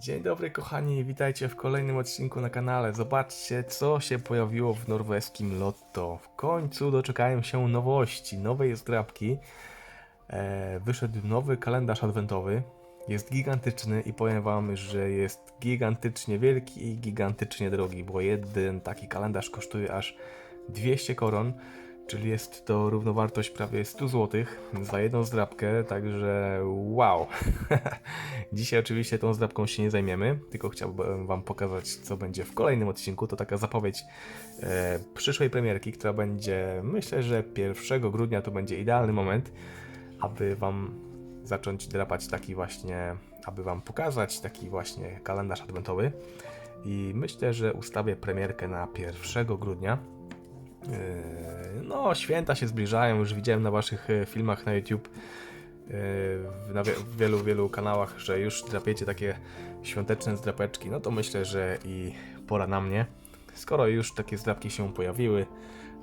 Dzień dobry kochani, witajcie w kolejnym odcinku na kanale. Zobaczcie co się pojawiło w norweskim Lotto. W końcu doczekałem się nowości, nowej zdrabki. E, wyszedł nowy kalendarz adwentowy. Jest gigantyczny i powiem wam, że jest gigantycznie wielki i gigantycznie drogi, bo jeden taki kalendarz kosztuje aż 200 koron, czyli jest to równowartość prawie 100 zł za jedną zdrabkę, także wow. Dzisiaj oczywiście tą zdrabką się nie zajmiemy, tylko chciałbym wam pokazać co będzie w kolejnym odcinku, to taka zapowiedź e, przyszłej premierki, która będzie, myślę, że 1 grudnia to będzie idealny moment, aby wam zacząć drapać taki właśnie, aby wam pokazać taki właśnie kalendarz adwentowy. I myślę, że ustawię premierkę na 1 grudnia. Yy, No, święta się zbliżają, już widziałem na waszych e, filmach na YouTube, w- na wielu, wielu kanałach, że już drapiecie takie świąteczne zdrapeczki, no to myślę, że i pora na mnie. Skoro już takie zdrapki się pojawiły,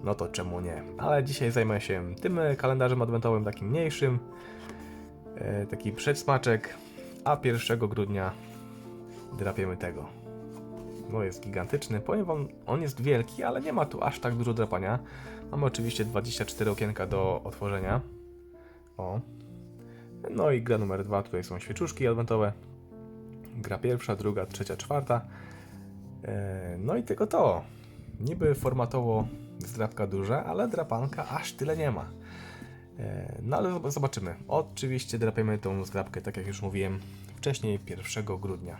no to czemu nie? Ale dzisiaj zajmę się tym e, kalendarzem adwentowym, takim mniejszym, e, taki przedsmaczek, a 1 grudnia drapiemy tego. No jest gigantyczny. Powiem wam, on jest wielki, ale nie ma tu aż tak dużo drapania. Mamy oczywiście 24 okienka do otworzenia. O. No i gra numer dwa, tutaj są świeczuszki adwentowe. Gra pierwsza, druga, trzecia, czwarta. E, No i tylko to. Niby formatowo zdrapka duża, ale drapanka aż tyle nie ma. E, No ale zob- zobaczymy. Oczywiście drapiemy tą zdrapkę, tak jak już mówiłem wcześniej, 1 grudnia.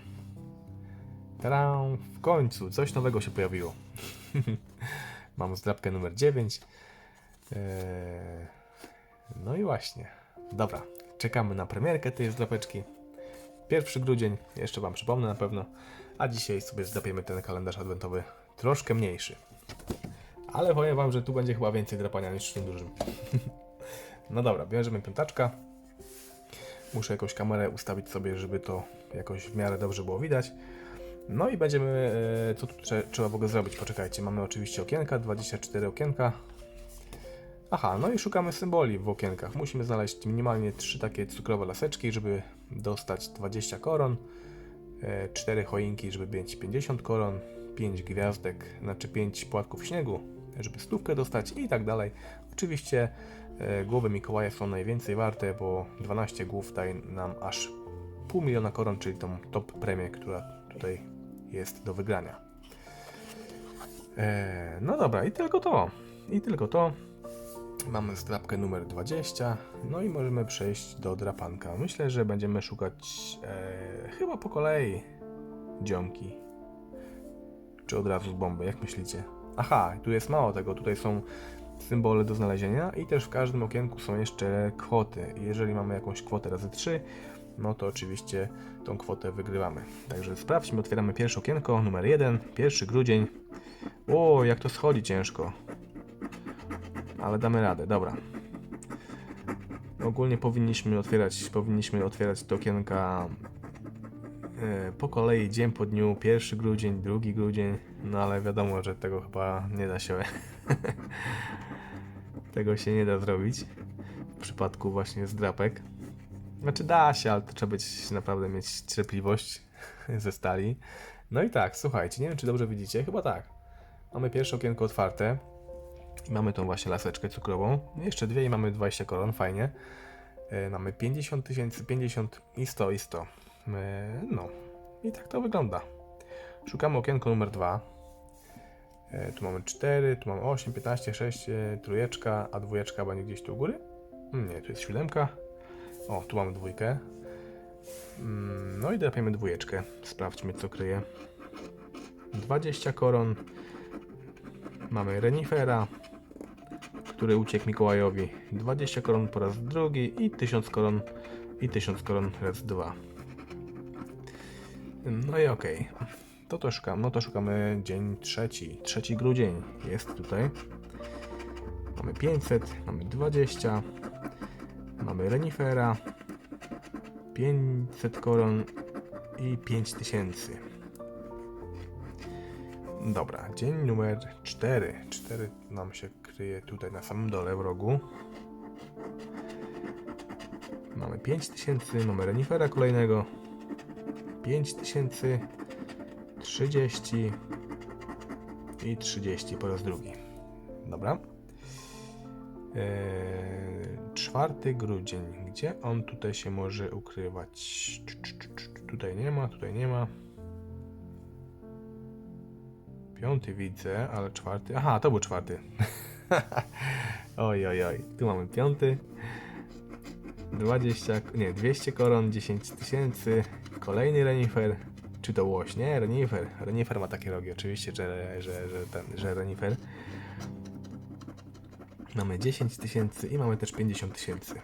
Tada! W końcu coś nowego się pojawiło. Mam zdrapkę numer 9. Eee, No i właśnie. Dobra, czekamy na premierkę tej zdrapeczki. 1 grudzień, jeszcze Wam przypomnę na pewno. A dzisiaj sobie zdrapiemy ten kalendarz adwentowy troszkę mniejszy. Ale powiem Wam, że tu będzie chyba więcej drapania niż w tym dużym. no dobra, bierzemy piątaczka. Muszę jakąś kamerę ustawić sobie, żeby to jakoś w miarę dobrze było widać. No i będziemy, e, co tu trze- trzeba w ogóle zrobić? Poczekajcie, mamy oczywiście okienka, 24 okienka. Aha, no i szukamy symboli w okienkach. Musimy znaleźć minimalnie 3 takie cukrowe laseczki, żeby dostać 20 koron, 4 choinki, żeby mieć 50 koron, 5 gwiazdek, znaczy 5 płatków śniegu, żeby stówkę dostać i tak dalej. Oczywiście e, głowy Mikołaja są najwięcej warte, bo 12 głów daje nam aż pół miliona koron, czyli tą top premię, która tutaj jest do wygrania. Eee, no dobra, i tylko to. I tylko to. Mamy strapkę numer 20. No i możemy przejść do drapanka. Myślę, że będziemy szukać e, chyba po kolei dziomki. Czy od razu z bomby, jak myślicie? Aha, tu jest mało tego. Tutaj są symbole do znalezienia i też w każdym okienku są jeszcze kwoty. Jeżeli mamy jakąś kwotę razy 3, no to oczywiście tą kwotę wygrywamy. Także sprawdźmy, otwieramy pierwsze okienko, numer 1, 1 grudzień. O, jak to schodzi ciężko. Ale damy radę, dobra. Ogólnie powinniśmy otwierać, powinniśmy otwierać te okienka e, po kolei, dzień po dniu, 1 grudzień, 2 grudzień, no ale wiadomo, że tego chyba nie da się. tego się nie da zrobić w przypadku właśnie zdrapek. Znaczy da się, ale to trzeba być naprawdę mieć cierpliwość ze stali. No i tak, słuchajcie, nie wiem czy dobrze widzicie, chyba tak. Mamy pierwsze okienko otwarte. I mamy tą właśnie laseczkę cukrową. Jeszcze dwie i mamy 20 koron, fajnie. E, mamy 50 tysięcy, 50 i 100 i 100. E, no i tak to wygląda. Szukamy okienko numer 2. E, tu mamy 4, tu mamy 8, 15, 6, e, trójeczka, a dwójeczka będzie gdzieś tu u góry. Mm, Nie, tu jest siódemka. O, tu mamy dwójkę. Mm, No i drapiemy dwójeczkę. Sprawdźmy, co kryje. 20 koron. Mamy renifera, który uciekł Mikołajowi. 20 koron po raz drugi i 1000 koron i 1000 koron raz dwa. No i okej. To to szukam. No to szukamy dzień trzeci. Trzeci grudzień jest tutaj. Mamy 500, mamy 20, mamy renifera, 500 koron i 5000. Dobra, dzień numer 4. 4 nam się kryje tutaj na samym dole w rogu. Mamy 5000, mamy renifera kolejnego. 5000, 30 i 30 po raz drugi. Dobra. Eee, 4 grudzień. Gdzie on tutaj się może ukrywać? Tutaj nie ma, tutaj nie ma. Piąty widzę, ale czwarty. Aha, to był czwarty. oj, oj, oj. Tu mamy piąty. 20, nie, 200 koron, 10 tysięcy. Kolejny renifer. Czy to łoś? Nie, renifer. Renifer ma takie rogi, oczywiście, że, że, że, ten, że renifer. Mamy 10 tysięcy i mamy też 50 tysięcy.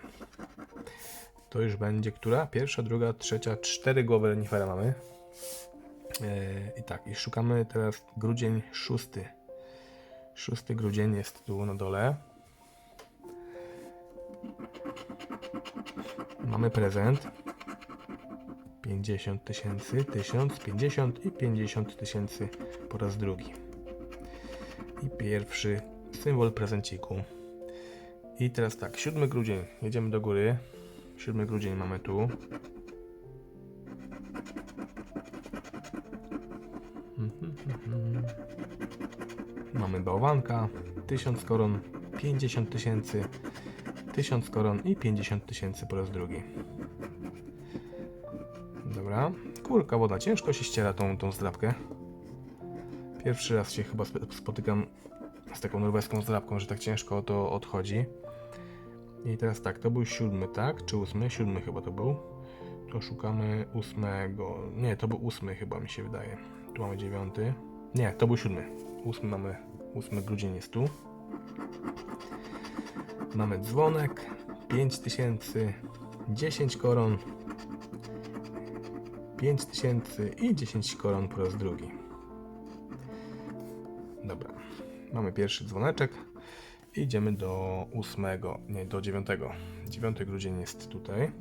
To już będzie która? Pierwsza, druga, trzecia, cztery głowy renifera mamy. Eee, I tak, i szukamy teraz grudzień szósty. Szósty grudzień jest tu na dole. Mamy prezent. 50 tysięcy, 1000, 50 i 50 tysięcy po raz drugi. I pierwszy symbol prezenciku. I teraz tak, 7 grudzień, jedziemy do góry. 7 grudzień mamy tu. Mhm, mhm. Mamy bałwanka, 1000 koron, 50 tysięcy, 1000 koron i 50 tysięcy po raz drugi. Dobra, kurka woda, ciężko się ściera tą, tą zdrabkę. Pierwszy raz się chyba sp- spotykam z taką norweską zdrabką, że tak ciężko to odchodzi. I teraz tak, to był siódmy, tak? Czy ósmy? Siódmy chyba to był. To szukamy ósmego. Nie, to był ósmy chyba mi się wydaje. Tu mamy dziewiąty. Nie, to był siódmy. Ósmy mamy, ósmy grudzień jest tu. Mamy dzwonek, 5000, 10 koron, 5000 i 10 koron po raz drugi. Dobra, mamy pierwszy dzwoneczek. Idziemy do ósmego, nie, do dziewiątego. 9 grudzień jest tutaj.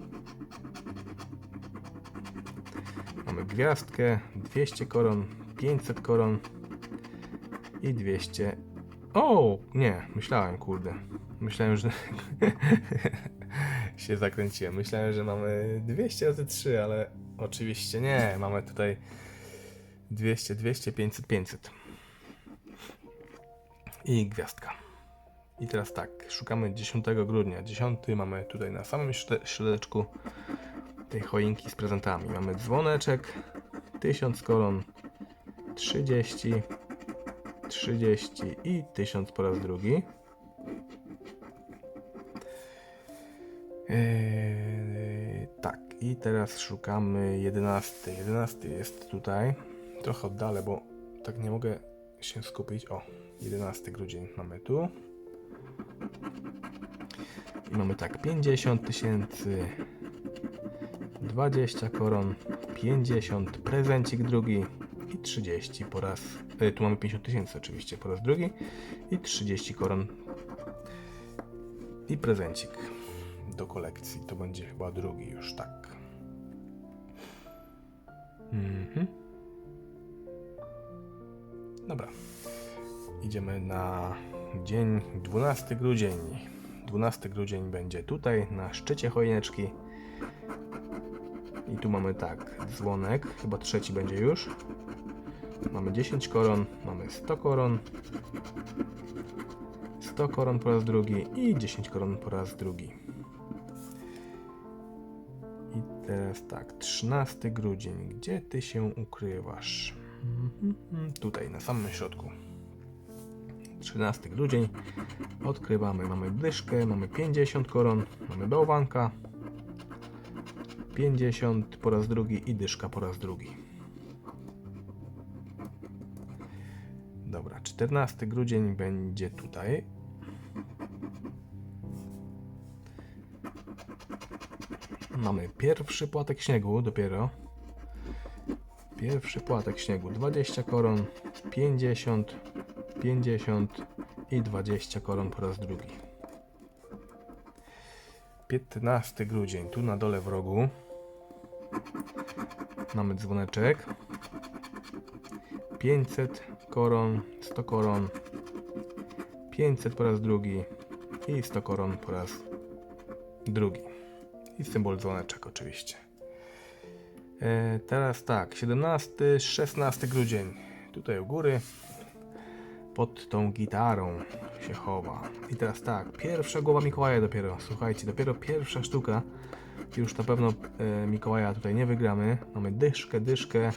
Mamy gwiazdkę, 200 koron, 500 koron i 200. O, nie, myślałem, kurde. Myślałem, że się zakręciłem. Myślałem, że mamy 200 razy 3, ale oczywiście nie. Mamy tutaj 200, 200, 500, 500. I gwiazdka. I teraz tak, szukamy 10 grudnia. 10 mamy tutaj na samym środeczku tej choinki z prezentami. Mamy dzwoneczek, 1000 koron, 30, 30 i 1000 po raz drugi. Eee, tak, i teraz szukamy 11. 11 jest tutaj. Trochę oddalę, bo tak nie mogę się skupić. O, 11 grudzień mamy tu. I mamy tak 50 tysięcy, 20 koron, 50, prezencik drugi i 30 po raz. E, tu mamy 50 tysięcy oczywiście po raz drugi i 30 koron i prezencik do kolekcji. To będzie chyba drugi już, tak. Mhm. Dobra. Idziemy na dzień 12 grudzień. 12 grudzień będzie tutaj, na szczycie choineczki. I tu mamy tak, dzwonek, chyba trzeci będzie już. Mamy 10 koron, mamy 100 koron. 100 koron po raz drugi i 10 koron po raz drugi. I teraz tak, 13 grudzień. Gdzie ty się ukrywasz? Mhm, Tutaj, na samym środku. 13 grudzień. Odkrywamy. Mamy dyszkę, mamy 50 koron, mamy bałwanka. 50 po raz drugi i dyszka po raz drugi. Dobra, 14 grudzień będzie tutaj. Mamy pierwszy płatek śniegu dopiero. Pierwszy płatek śniegu 20 koron, 50, 50 i 20 koron po raz drugi. 15 grudzień, tu na dole w rogu. Mamy dzwoneczek. 500 koron, 100 koron, 500 po raz drugi i 100 koron po raz drugi. I symbol dzwoneczek oczywiście. E, teraz tak, 17, 16 grudzień. Tutaj u góry. Pod tą gitarą się chowa. I teraz tak, pierwsza głowa Mikołaja dopiero. Słuchajcie, dopiero pierwsza sztuka. Już na pewno e, Mikołaja tutaj nie wygramy. Mamy dyszkę, dyszkę.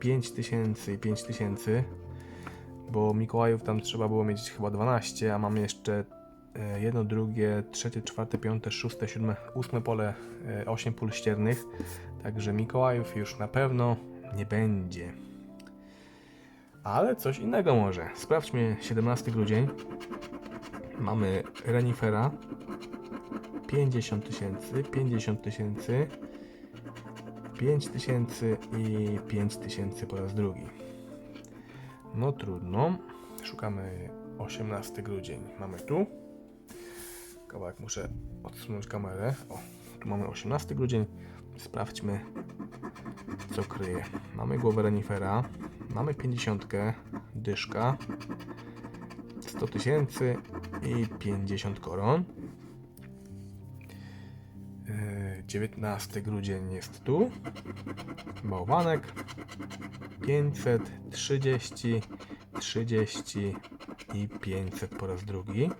5000 i 5000. Bo Mikołajów tam trzeba było mieć chyba 12, a mamy jeszcze e, jedno, drugie, trzecie, czwarte, piąte, szóste, siódme, ósme pole, e, 8 pól ściernych. Także Mikołajów już na pewno nie będzie. Ale coś innego może. Sprawdźmy 17 grudzień. Mamy renifera. 50 tysięcy, 50 tysięcy, 5 tysięcy i 5 tysięcy po raz drugi. No trudno. Szukamy 18 grudzień. Mamy tu. Kawałek muszę odsunąć kamerę. O, tu mamy 18 grudzień. Sprawdźmy, co kryje. Mamy głowę renifera. Mamy 50, dyszka, 100 tysięcy i 50 koron. Yy, 19 grudzień jest tu. Bałwanek. 500, 30, 30 i 500 po raz drugi.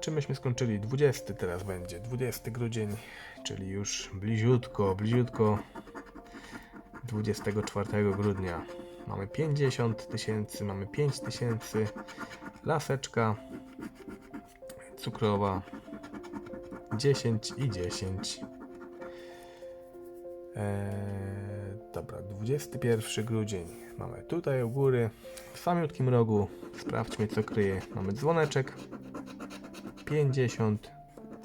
Czym myśmy skończyli? 20 teraz będzie. 20 grudzień, czyli już bliziutko, bliziutko 24 grudnia. Mamy 50 tysięcy, mamy 5 tysięcy, laseczka cukrowa 10 i 10. Eee, dobra, 21 grudzień. Mamy tutaj u góry, w samiutkim rogu. Sprawdźmy, co kryje. Mamy dzwoneczek 50,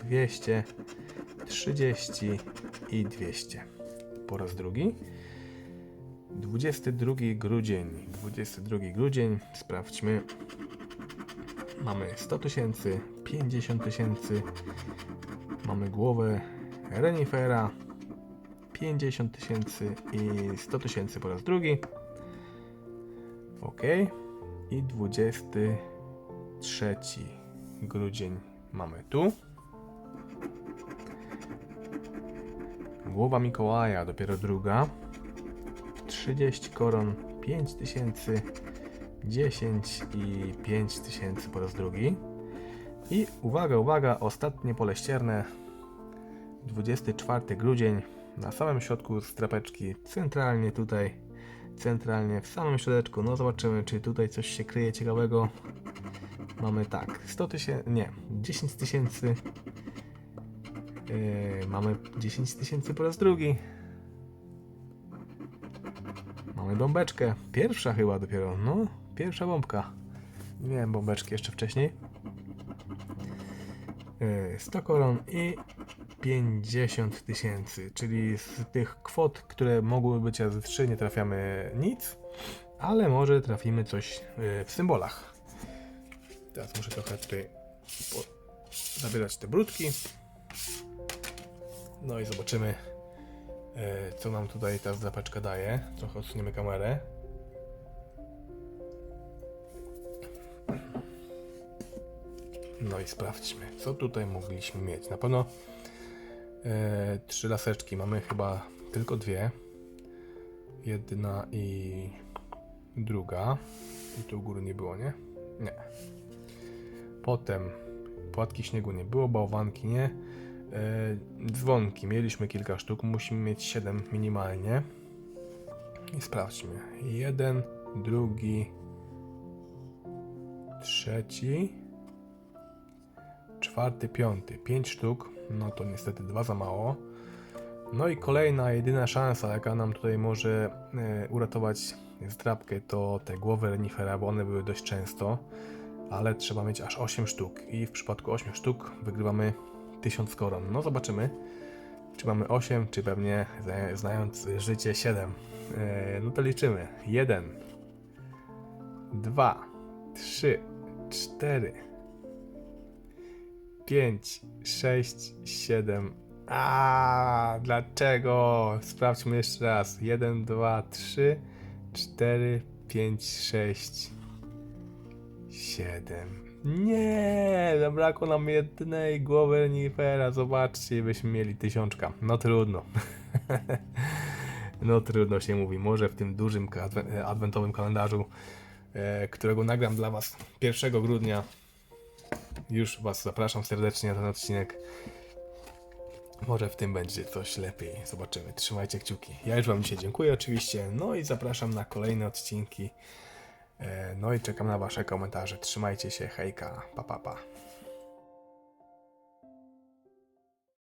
200, 30 i 200. Po raz drugi. 22 grudzień. 22 grudzień. Sprawdźmy. Mamy 100 tysięcy, 50 tysięcy. Mamy głowę renifera. 50 tysięcy i 100 tysięcy po raz drugi. Ok. I 23 grudzień mamy tu. Głowa Mikołaja, dopiero druga. 30 koron, 5000, 10 i 5000 po raz drugi. I uwaga, uwaga, ostatnie pole ścierne. 24 grudzień. Na samym środku strapeczki, centralnie tutaj, centralnie w samym środeczku. No zobaczymy, czy tutaj coś się kryje ciekawego. Mamy tak, 100 tysięcy, nie, 10 tysięcy. Yy, mamy 10 tysięcy po raz drugi. Mamy bombeczkę. Pierwsza chyba dopiero. No, pierwsza bombka. Nie miałem bombeczki jeszcze wcześniej. Yy, 100 koron i 50 tysięcy, czyli z tych kwot, które mogły być razy 3 nie trafiamy nic, ale może trafimy coś yy, w symbolach. Teraz muszę trochę tutaj zabierać te brudki. No i zobaczymy, e, co nam tutaj ta zapeczka daje. Trochę odsuniemy kamerę. No i sprawdźmy, co tutaj mogliśmy mieć. Na pewno e, trzy laseczki. Mamy chyba tylko dwie. Jedna i druga. I tu u góry nie było, nie? Nie. Potem płatki śniegu nie było, bałwanki nie. E, dzwonki mieliśmy kilka sztuk, musimy mieć 7 minimalnie. I sprawdźmy. Jeden, drugi, trzeci, czwarty, piąty. 5 sztuk. No to niestety dwa za mało. No i kolejna, jedyna szansa, jaka nam tutaj może e, uratować zdrabkę, to te głowy renifera, bo one były dość często, ale trzeba mieć aż 8 sztuk. I w przypadku 8 sztuk wygrywamy 1000 koron. No zobaczymy, czy mamy 8, czy pewnie zna- znając życie 7. E, no to liczymy. 1, 2, 3, 4, 5, 6, 7. A dlaczego? Sprawdźmy jeszcze raz. 1, 2, 3, 4, 5, 6, 7. Nie, zabrakło nam jednej głowy renifera. Zobaczcie, byśmy mieli tysiączka. No trudno. no trudno się mówi. Może w tym dużym adwentowym kalendarzu, e, którego nagram dla Was 1 grudnia. Już Was zapraszam serdecznie na ten odcinek. Może w tym będzie coś lepiej. Zobaczymy. Trzymajcie kciuki. Ja już Wam dzisiaj dziękuję oczywiście. No i zapraszam na kolejne odcinki. E, No i czekam na Wasze komentarze. Trzymajcie się. Hejka. Pa, pa, pa.